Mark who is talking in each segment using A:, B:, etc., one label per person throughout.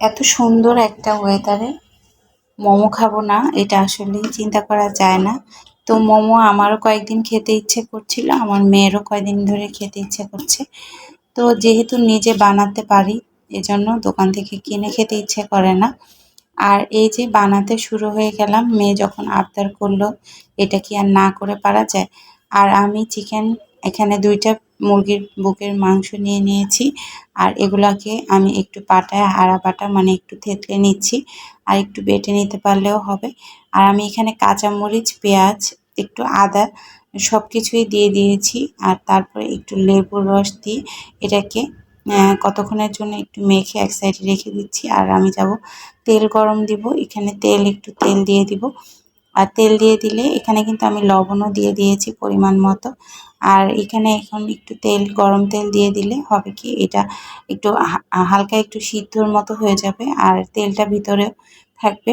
A: এত সুন্দর একটা ওয়েদারে মোমো খাব না, এটা আসলে চিন্তা করা যায় না। তো মোমো আমারও কয়েকদিন খেতে ইচ্ছে করছিল, আমার মেয়েরও কয়েকদিন ধরে খেতে ইচ্ছে করছে। তো যেহেতু নিজে বানাতে পারি, এজন্য দোকান থেকে কিনে খেতে ইচ্ছে করে না। আর এই যে বানাতে শুরু হয়ে গেলাম, মেয়ে যখন আবদার করল, এটা কি আর না করে পারা যায়? আর আমি চিকেন এখানে দুইটা মুরগির বুকের মাংস নিয়ে নিয়েছি। আর এগুলাকে আমি একটু পাটায় হাড়া বাটা মানে একটু থেতলে নিচ্ছি। আর একটু বেটে নিতে পারলেও হবে। আর আমি এখানে কাঁচামরিচ, পেঁয়াজ, একটু আদা সব কিছুই দিয়ে দিয়েছি। আর তারপরে একটু লেবুর রস দিয়ে এটাকে কতক্ষণের জন্য একটু মেখে এক সাইডে রেখে দিচ্ছি। আর আমি যাব তেল গরম দিব। এখানে তেল, একটু তেল দিয়ে দিব। আর তেল দিয়ে দিলে এখানে কিন্তু আমি লবণও দিয়ে দিয়েছি পরিমাণ মতো। আর এখানে এখন একটু তেল, গরম তেল দিয়ে দিলে হবে কি, এটা একটু হালকা একটু সিদ্ধর মতো হয়ে যাবে আর তেলটা ভিতরে থাকবে।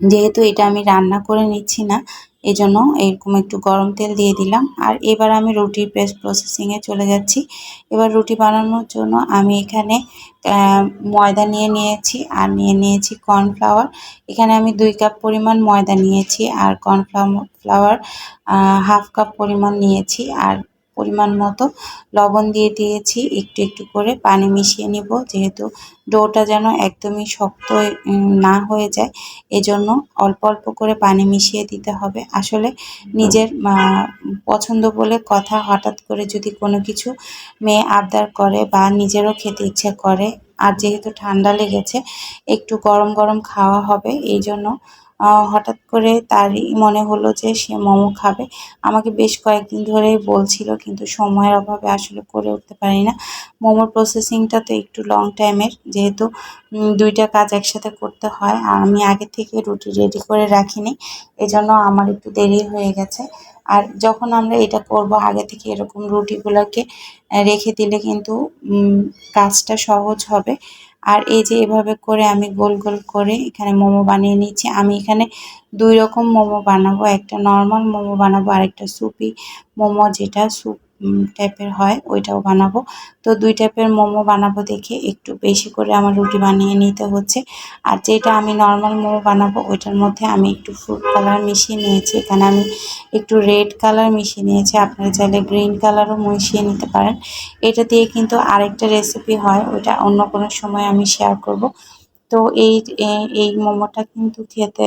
A: যেহেতু এটা আমি রান্না করে নিচ্ছি না এজন্য এরকম একটু গরম তেল দিয়ে দিলাম। আর এবার আমি রুটির পেস্ট প্রসেসিংয়ে চলে যাচ্ছি। এবার রুটি বানানোর জন্য আমি এখানে ময়দা নিয়ে নিয়েছি। আর নিয়ে নিয়েছি কর্নফ্লাওয়ার এখানে আমি দুই কাপ পরিমাণ ময়দা নিয়েছি। আর কর্নফ্লাওয়ার হাফ কাপ পরিমাণ নিয়েছি। আর পরিমাণ মতো লবণ দিয়ে দিয়েছি। একটু একটু করে পানি মিশিয়ে নিব। যেহেতু ডোটা যেন একদমই শক্ত না হয়ে যায়, এজন্য অল্প অল্প করে পানি মিশিয়ে দিতে হবে। আসলে নিজের পছন্দ বলে কথা হঠাৎ করে যদি কোনো কিছু মেয়ে আবদার করে বা নিজেরও খেতে ইচ্ছে করে, আর যেহেতু ঠান্ডা লেগেছে, একটু গরম গরম খাওয়া হবে এই জন্য হঠাৎ করে তারই মনে হলো যে সে মোমো খাবে। আমাকে বেশ কয়েকদিন ধরেই বলছিল, কিন্তু সময়ের অভাবে আসলে করে উঠতে পারি না। মোমোর প্রসেসিংটা তো একটু লং টাইমের যেহেতু দুইটা কাজ একসাথে করতে হয়। আর আমি আগে থেকে রুটি রেডি করে রাখিনি, এজন্য আমার একটু দেরি হয়ে গেছে। আর যখন আমরা এটা করব, আগে থেকে এরকম রুটিগুলোকে রেখে দিলে কিন্তু কাজটা সহজ হবে। আর এই যে এভাবে করে আমি গোল গোল করে এখানে মোমো বানিয়ে নিচ্ছি। আমি এখানে দুই রকম মোমো বানাবো, একটা নর্মাল মোমো বানাবো আর একটা সুপি মোমো, যেটা স্যুপ টাইপের হয়, ওইটাও বানাবো। তো দুই টাইপের মোমো বানাবো দেখে একটু বেশি করে আমার রুটি বানিয়ে নিতে হচ্ছে। আর যেটা আমি নর্মাল মোমো বানাবো, ওইটার মধ্যে আমি একটু ফ্রুট কালার মিশিয়ে নিয়েছি। এখানে আমি একটু রেড কালার মিশিয়ে নিয়েছি। আপনারা চাইলে গ্রিন কালারও মিশিয়ে নিতে পারেন। এটা দিয়ে কিন্তু আরেকটা রেসিপি হয়, ওইটা অন্য কোনো সময় আমি শেয়ার করব। তো এই এই মোমোটা কিন্তু খেতে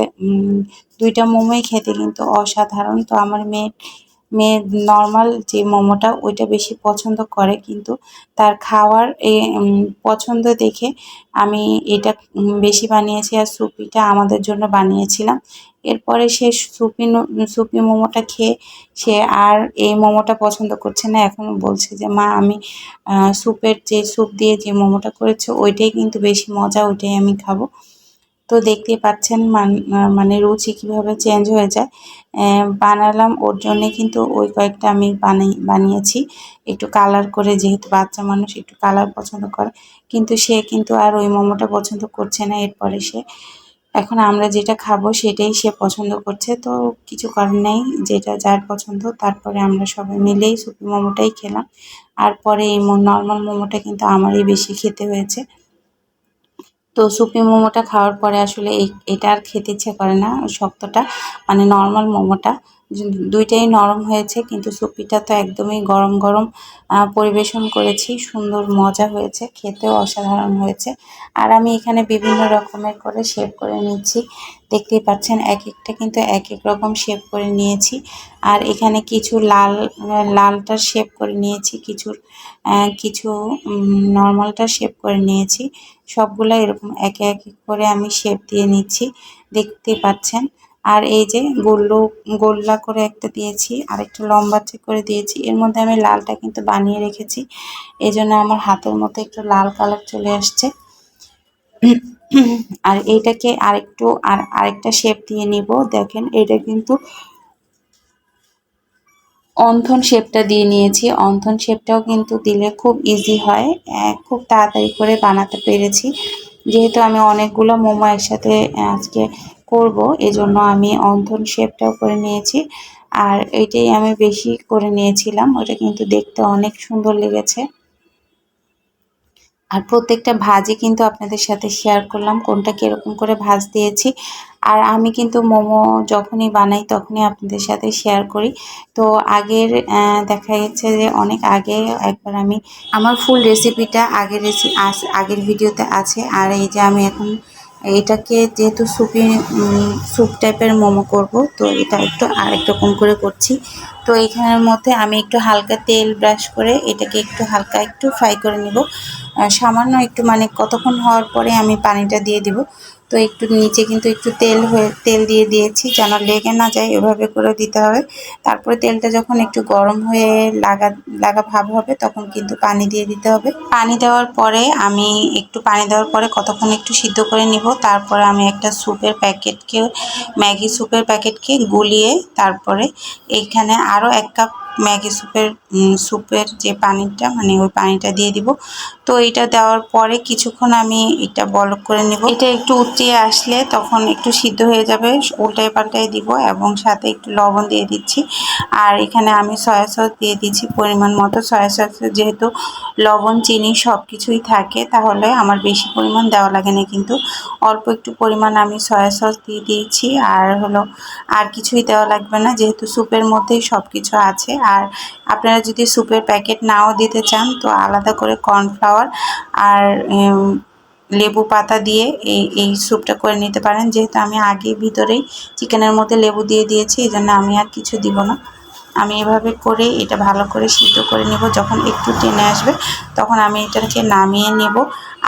A: দুইটা মোমোই খেতে কিন্তু অসাধারণ। তো আমার মেয়ে মেয়ে নর্মাল যে মোমোটা, ওইটা বেশি পছন্দ করে। কিন্তু তার খাওয়ার এ পছন্দ দেখে আমি এটা বেশি বানিয়েছি আর সুপিটা আমাদের জন্য বানিয়েছিলাম। এরপরে সে সুপি সুপি মোমোটা খেয়ে সে আর এই মোমোটা পছন্দ করছে না। এখন বলছে যে, মা, আমি স্যুপের যে স্যুপ দিয়ে যে মোমোটা করেছে, ওইটাই কিন্তু বেশি মজা, ওইটাই আমি খাব। তো দেখতেই পাচ্ছেন মানে রুচি কীভাবে চেঞ্জ হয়ে যায়। বানালাম, ওর জন্যে কিন্তু ওই কয়েকটা আমি বানাই, বানিয়েছি। একটু কালার করে, যেহেতু বাচ্চা মানুষ, একটু কালার পছন্দ করে। কিন্তু সে কিন্তু আর ওই মোমোটা পছন্দ করছে না, এরপরে সে, এখন আমরা যেটা খাব সেটাই সে পছন্দ করছে। তো কিছু করার নেই, যেটা যার পছন্দ, তারপরে আমরা সবাই মিলেই সুপি মোমোটাই খেলাম। আর পরে এই নর্মাল মোমোটা কিন্তু আমারই বেশি খেতে হয়েছে। তো সুপি মোমোটা খাওয়ার পরে আসলে এই, এটা আর খেতে ইচ্ছে করে না শক্তটা মানে নর্মাল মোমোটা। দুইটাই নরম হয়েছে, কিন্তু সুপিটা তো একদমই গরম গরম পরিবেশন করেছি। সুন্দর মজা হয়েছে, খেতেও অসাধারণ হয়েছে। আর আমি এখানে বিভিন্ন রকমের করে শেপ করে নিচ্ছি। দেখতেই পাচ্ছেন, এক একটা কিন্তু এক এক রকম শেপ করে নিয়েছি। আর এখানে কিছু লাল লালটা শেপ করে নিয়েছি, কিছু কিছু নর্মালটা শেপ করে নিয়েছি। সবগুলো এরকম একে এক করে আমি শেপ দিয়ে নিচ্ছি। দেখতে পাচ্ছেন আর এই যে গোল্লো, গোল্লা করে একটা দিয়েছি আর একটা লম্বা করে দিয়েছি। এর মধ্যে আমি লালটা কিন্তু বানিয়ে রেখেছি। এই জন্য আমার হাতের মধ্যে একটু লাল কালার চলে আসছে। আর এইটাকে আরেকটু, আর আরেকটা শেপ দিয়ে নিব। দেখেন, এটা কিন্তু অন্থন শেপটা দিয়ে নিয়েছি। অন্থন শেপটাও কিন্তু দিলে খুব ইজি হয়। খুব তাড়াতাড়ি করে বানাতে পেরেছি। যেহেতু আমি অনেকগুলো মোমো একসাথে আজকে করব, এজন্য আমি অন্ধন শেপটাও করে নিয়েছি। আর এইটাই আমি বেশি করে নিয়েছিলাম, ওটা কিন্তু দেখতে অনেক সুন্দর লেগেছে। আর প্রত্যেকটা ভাজি কিন্তু আপনাদের সাথে শেয়ার করলাম, কোনটা কীরকম করে ভাজ দিয়েছি। আর আমি কিন্তু মোমো যখনই বানাই তখনই আপনাদের সাথে শেয়ার করি। তো আগের দেখা গেছে যে অনেক আগে একবার আমি, আমার ফুল রেসিপিটা আগের রেসি আগের ভিডিওতে আছে। আর এই যে আমি এখন এটাকে যেহেতু সুপি স্যুপ টাইপের মোমো করব, তো এটা একটু আরেক রকম করে করছি। তো এখানের মধ্যে আমি একটু হালকা তেল ব্রাশ করে এটাকে একটু হালকা একটু ফ্রাই করে নিব। সামান্য একটু মানে কতক্ষণ হওয়ার পরে আমি পানিটা দিয়ে দিব। তো একটু নিচে কিন্তু একটু তেল হয়ে, তেল দিয়ে দিয়েছি যেন লেগে না যায়, এভাবে করে দিতে হবে। তারপরে তেলটা যখন একটু গরম হয়ে লাগা লাগা ভাব হবে, তখন কিন্তু পানি দিয়ে দিতে হবে। পানি দেওয়ার পরে আমি একটু পানি দেওয়ার পরে কতক্ষণ একটু সিদ্ধ করে নিব, তারপরে আমি একটা স্যুপের প্যাকেটকে, ম্যাগি স্যুপের প্যাকেটকে গুলিয়ে তারপরে এইখানে আরও এক কাপ ম্যাগি স্যুপের স্যুপের যে পানিটা মানে ওই পানিটা দিয়ে দিব। তো এটা দেওয়ার পরে কিছুক্ষণ আমি এটা বলক করে নেব। এটা একটু উঠিয়ে আসলে তখন একটু সিদ্ধ হয়ে যাবে। উল্টায় পাল্টাই দিব এবং সাথে একটু লবণ দিয়ে দিচ্ছি। আর এখানে আমি সয়া সস দিয়ে দিচ্ছি পরিমাণ মতো। সয়া সস যেহেতু লবণ, চিনি সব কিছুই থাকে, তাহলে আমার বেশি পরিমাণ দেওয়া লাগে না কিন্তু। অল্প একটু পরিমাণ আমি সয়া সস দিয়ে দিয়েছি। আর হলো, আর কিছুই দেওয়া লাগবে না। যেহেতু স্যুপের মধ্যেই সব কিছু আছে আর আপনারা যদি স্যুপের প্যাকেট নাও দিতে চান, তো আলাদা করে কর্নফ্লাওয়ার আর লেবু পাতা দিয়ে এই এই স্যুপটা করে নিতে পারেন। যেহেতু আমি আগে ভিতরেই চিকেনের মধ্যে লেবু দিয়ে দিয়েছি এই জন্য আমি আর কিছু দিব না। আমি এভাবে করে এটা ভালো করে সিদ্ধ করে নেব। যখন একটু টেনে আসবে, তখন আমি এটাকে নামিয়ে নেব।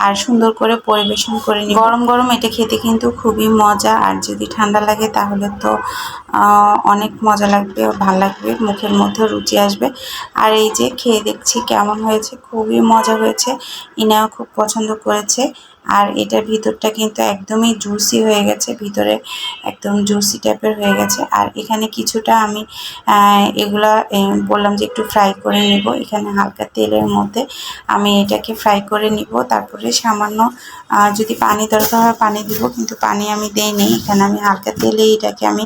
A: আর সুন্দর করে পরিবেশন করে নিই গরম গরম এটা খেতে কিন্তু খুবই মজা, আর যদি ঠান্ডা লাগে তাহলে তো অনেক মজা লাগবে, ভালো লাগবে, মুখের মধ্যে রুচি আসবে। আর এই যে খেয়ে দেখছি কেমন হয়েছে, খুবই মজা হয়েছে, ইনাও খুব পছন্দ করেছে। আর এটার ভিতরটা কিন্তু একদমই জুসি হয়ে গেছে, ভিতরে একদম জুসি টাইপের হয়ে গেছে। আর এখানে কিছুটা আমি এগুলা বললাম যে একটু ফ্রাই করে নিব। এখানে হালকা তেলের মধ্যে আমি এটাকে ফ্রাই করে নিব, তারপরে সামান্য যদি পানি দরকার হয় পানি দিব, কিন্তু পানি আমি দেইনি। এখানে আমি হালকা তেলে এটাকে আমি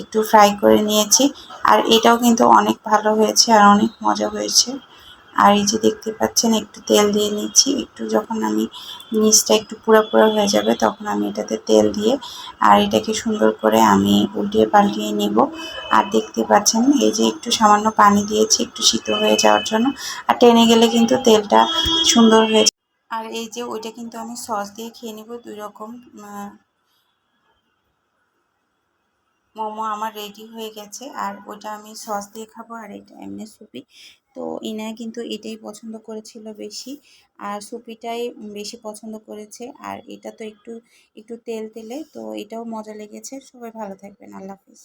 A: একটু ফ্রাই করে নিয়েছি। আর এটাও কিন্তু অনেক ভালো হয়েছে আর অনেক মজা হয়েছে। আর এই যে দেখতে পাচ্ছেন, একটু তেল দিয়ে নিচ্ছি। একটু যখন আমি নিচটা একটু পুরো পুরো হয়ে যাবে, তখন আমি এটাতে তেল দিয়ে আর এটাকে সুন্দর করে আমি উল্টিয়ে পাল্টিয়ে নিব। আর দেখতে পাচ্ছেন, এই যে একটু সামান্য পানি দিয়েছি, একটু শীত হয়ে যাওয়ার জন্য। আর টেনে গেলে কিন্তু তেলটা সুন্দর হয়ে আর এই যে ওইটা কিন্তু আমি সস দিয়ে খেয়ে নেব দুই রকম মোমো আমার রেডি হয়ে গেছে আর ওটা আমি সস দিয়ে খাব আর এটা এমনি সুপি। তো ইনা কিন্তু এটাই পছন্দ করেছিল বেশি আর সুপিটাই বেশি পছন্দ করেছে আর এটা তো একটু একটু তেল তেলে তো এটাও মজা লেগেছে। সবাই ভালো থাকবেন। আল্লাহ হাফিজ।